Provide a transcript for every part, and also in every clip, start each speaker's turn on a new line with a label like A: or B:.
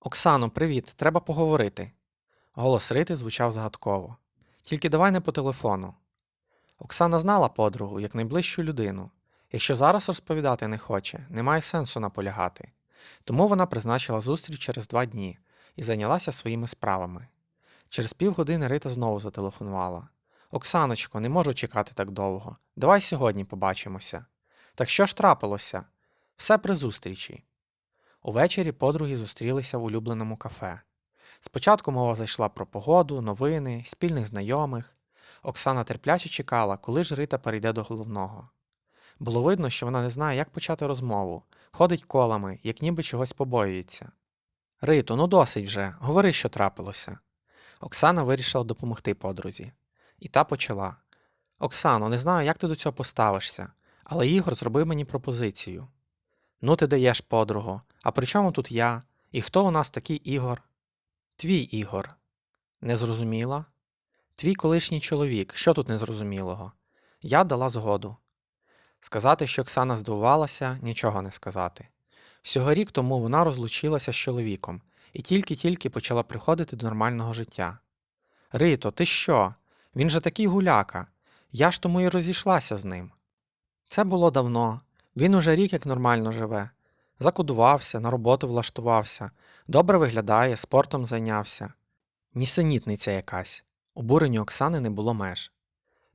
A: Оксано, привіт, треба поговорити. Голос Рити звучав загадково. Тільки давай не по телефону. Оксана знала подругу як найближчу людину. Якщо зараз розповідати не хоче, немає сенсу наполягати. Тому вона призначила зустріч через два дні і зайнялася своїми справами. Через півгодини Рита знову зателефонувала. Оксаночко, не можу чекати так довго. Давай сьогодні побачимося. Так що ж трапилося? Все при зустрічі. Увечері подруги зустрілися в улюбленому кафе. Спочатку мова зайшла про погоду, новини, спільних знайомих. Оксана терпляче чекала, коли ж Рита перейде до головного. Було видно, що вона не знає, як почати розмову, ходить колами, як ніби чогось побоюється. Рито, ну досить вже, говори, що трапилося. Оксана вирішила допомогти подрузі. І та почала. Оксано, не знаю, як ти до цього поставишся, але Ігор зробив мені пропозицію. Ну, ти даєш подругу. А при чому тут я? І хто у нас такий Ігор? Твій Ігор. Не зрозуміла? Твій колишній чоловік. Що тут незрозумілого? Я дала згоду. Сказати, що Оксана здивувалася, нічого не сказати. Всього рік тому вона розлучилася з чоловіком і тільки-тільки почала приходити до нормального життя. Рито, ти що? Він же такий гуляка. Я ж тому і розійшлася з ним. Це було давно. Він уже рік як нормально живе. Закодувався, на роботу влаштувався, добре виглядає, спортом зайнявся. Нісенітниця якась. Обуренню Оксани не було меж.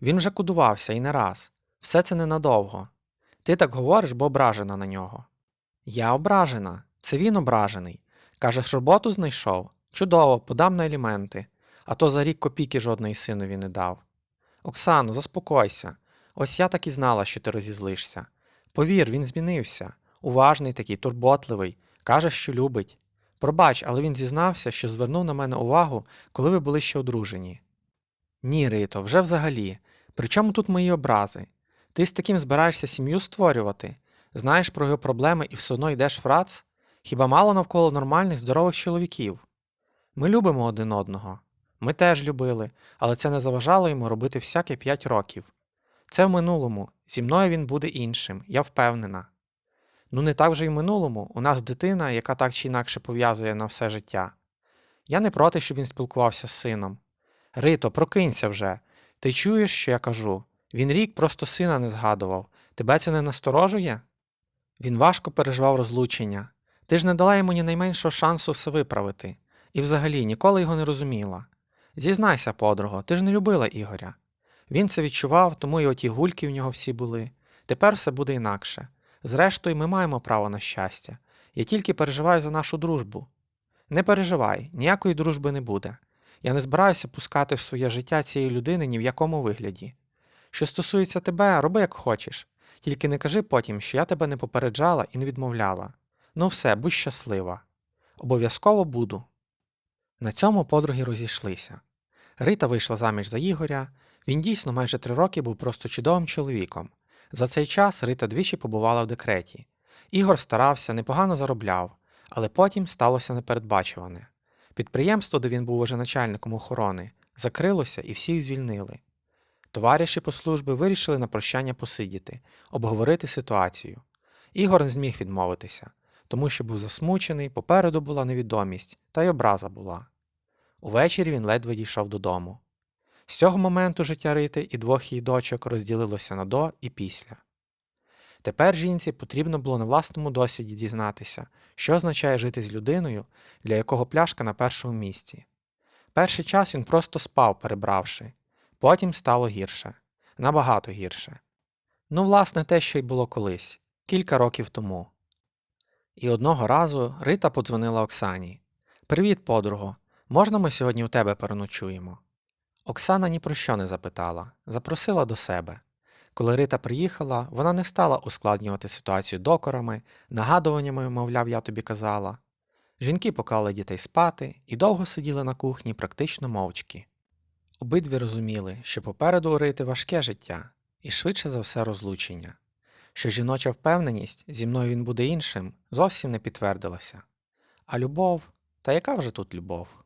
A: Він вже кодувався і не раз. Все це ненадовго. Ти так говориш, бо ображена на нього. Я ображена. Це він ображений. Кажеш, роботу знайшов? Чудово, подам на еліменти. А то за рік копійки жодної синові не дав. Оксано, заспокойся. Ось я так і знала, що ти розізлишся. Повір, він змінився. Уважний такий, турботливий, каже, що любить. Пробач, але він зізнався, що звернув на мене увагу, коли ви були ще одружені. Ні, Рито, вже взагалі. При чому тут мої образи? Ти з таким збираєшся сім'ю створювати, знаєш про його проблеми і все одно йдеш в рац? Хіба мало навколо нормальних, здорових чоловіків? Ми любимо один одного. Ми теж любили, але це не заважало йому робити всяке п'ять років. Це в минулому, зі мною він буде іншим, я впевнена. Ну не так вже й в минулому, у нас дитина, яка так чи інакше пов'язує на все життя. Я не проти, щоб він спілкувався з сином. Рито, прокинься вже. Ти чуєш, що я кажу? Він рік просто сина не згадував. Тебе це не насторожує? Він важко переживав розлучення. Ти ж не дала йому ні найменшого шансу все виправити. І взагалі ніколи його не розуміла. Зізнайся, подруго, ти ж не любила Ігоря. Він це відчував, тому і оті гульки в нього всі були. Тепер все буде інакше. Зрештою, ми маємо право на щастя. Я тільки переживаю за нашу дружбу. Не переживай, ніякої дружби не буде. Я не збираюся пускати в своє життя цієї людини ні в якому вигляді. Що стосується тебе, роби як хочеш, тільки не кажи потім, що я тебе не попереджала і не відмовляла. Ну все, будь щаслива. Обов'язково буду. На цьому подруги розійшлися. Рита вийшла заміж за Ігоря. Він дійсно майже три роки був просто чудовим чоловіком. За цей час Рита двічі побувала в декреті. Ігор старався, непогано заробляв, але потім сталося непередбачуване. Підприємство, де він був уже начальником охорони, закрилося і всіх звільнили. Товариші по службі вирішили на прощання посидіти, обговорити ситуацію. Ігор не зміг відмовитися, тому що був засмучений, попереду була невідомість, та й образа була. Увечері він ледве дійшов додому. З цього моменту життя Рити і двох її дочок розділилося на до і після. Тепер жінці потрібно було на власному досвіді дізнатися, що означає жити з людиною, для якого пляшка на першому місці. Перший час він просто спав, перебравши, потім стало гірше, набагато гірше. Ну, власне, те, що й було колись, кілька років тому. І одного разу Рита подзвонила Оксані. Привіт, подруго. Можна ми сьогодні у тебе переночуємо? Оксана ні про що не запитала, запросила до себе. Коли Рита приїхала, вона не стала ускладнювати ситуацію докорами, нагадуваннями, мовляв, я тобі казала. Жінки поклали дітей спати і довго сиділи на кухні практично мовчки. Обидві розуміли, що попереду у Рити важке життя і швидше за все розлучення, що жіноча впевненість зі мною він буде іншим зовсім не підтвердилася. А любов, та яка вже тут любов?